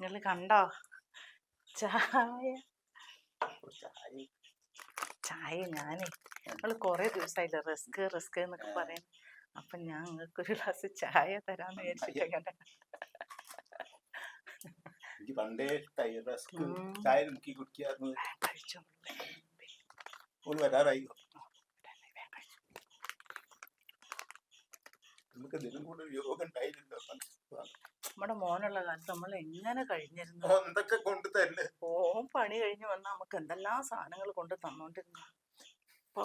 നിങ്ങൾ കണ്ടോ? ചായ. ചായ. ഞാനേ നിങ്ങൾ കുറെ ദിവസമായില്ല റിസ്ക് റിസ്ക് എന്നൊക്കെ പറയാൻ അപ്പൊ ഞാൻ നിങ്ങൾക്ക് ഒരു ഗ്ലാസ് ചായ തരാന്ന് വിചാരിച്ചിട്ടുണ്ട് എനിക്ക് പണ്ടേ ചായ ഓൾ വരാറായി. നമുക്ക് ഇതിനും കൂടെ യോഗം ഉണ്ടായില്ലല്ലോ നമ്മുടെ മോനുള്ള കാലത്ത് നമ്മൾ എങ്ങനെ കഴിഞ്ഞിരുന്നു? എന്തൊക്കെ കൊണ്ട് തന്നെ? ഓൻ പണി കഴിഞ്ഞ് വന്നാൽ നമുക്ക് എന്തെല്ലാം സാധനങ്ങൾ കൊണ്ട് തന്നോണ്ടിരുന്നു. ഇപ്പൊ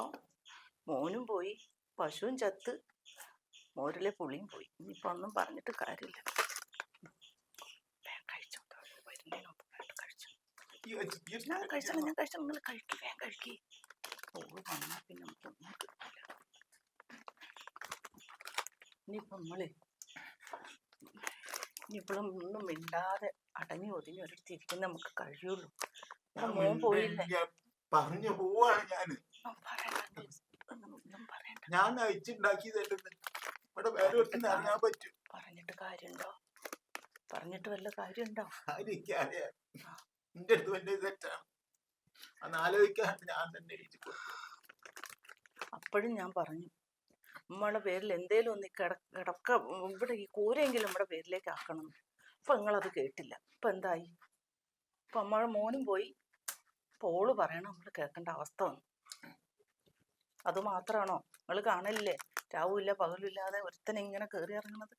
മോനും പോയി പശുവും ചത്ത് മോരിലെ പുളിയും പോയി. ഇനിയിപ്പോ ഒന്നും പറഞ്ഞിട്ട് കാര്യമില്ല. ഞാൻ കഴിച്ചോ. വരുന്നതിന് ഞാൻ വേഗം കഴിച്ചോ. ഈ വെച്ച് ഈ ഞാൻ കഴിച്ചോളാം ഞാൻ കഴിച്ചോളാം നിങ്ങൾ കഴിക്കും വേഗം കഴിക്കേ. ഓൾ വന്നാൽ പിന്നെ നമുക്ക് ഒന്നും കിട്ടില്ല ഇനിയിപ്പോ നമ്മൾ ഇനിയിപ്പോഴും ഒന്നും മിണ്ടാതെ അടങ്ങി ഒതുങ്ങി ഒരിടത്തിരിക്കാൻ നമുക്ക് കഴിയുള്ളൂ. മോൻ പോയില്ലേ? പറഞ്ഞു പോവാണ് ഞാൻ. ഞാൻ അയച്ചുണ്ടാക്കിയതല്ലെന്ന് ഇവിടെ വേറെ ഒരുത്തിന് അറിയാൻ പറ്റും. പറഞ്ഞിട്ട് കാര്യമുണ്ടോ? പറഞ്ഞിട്ട് വല്ല കാര്യമുണ്ടോ? എനിക്കറിയാം എന്റെ അടുത്ത് വലിയ തെറ്റാണ് അന്ന് ഞാൻ തന്നെ എഴുതി കൊടുത്തു അപ്പോഴും ഞാൻ പറഞ്ഞു. നമ്മളെ പേരിൽ എന്തേലും ഒന്ന് കിട കിടക്ക ഇവിടെ ഈ കൂരെങ്കിലും നമ്മുടെ പേരിലേക്ക് ആക്കണം. അപ്പൊ നിങ്ങളത് കേട്ടില്ല. ഇപ്പൊ എന്തായി? ഇപ്പൊ നമ്മളെ മോനും പോയി. പോൾ പറയണം നമ്മൾ കേൾക്കേണ്ട അവസ്ഥ വന്നു. അത് മാത്രമാണോ നിങ്ങൾ കാണലില്ലേ? രാവുമില്ല പകലുമില്ലാതെ ഒരുത്തനെ ഇങ്ങനെ കയറി ഇറങ്ങണത്.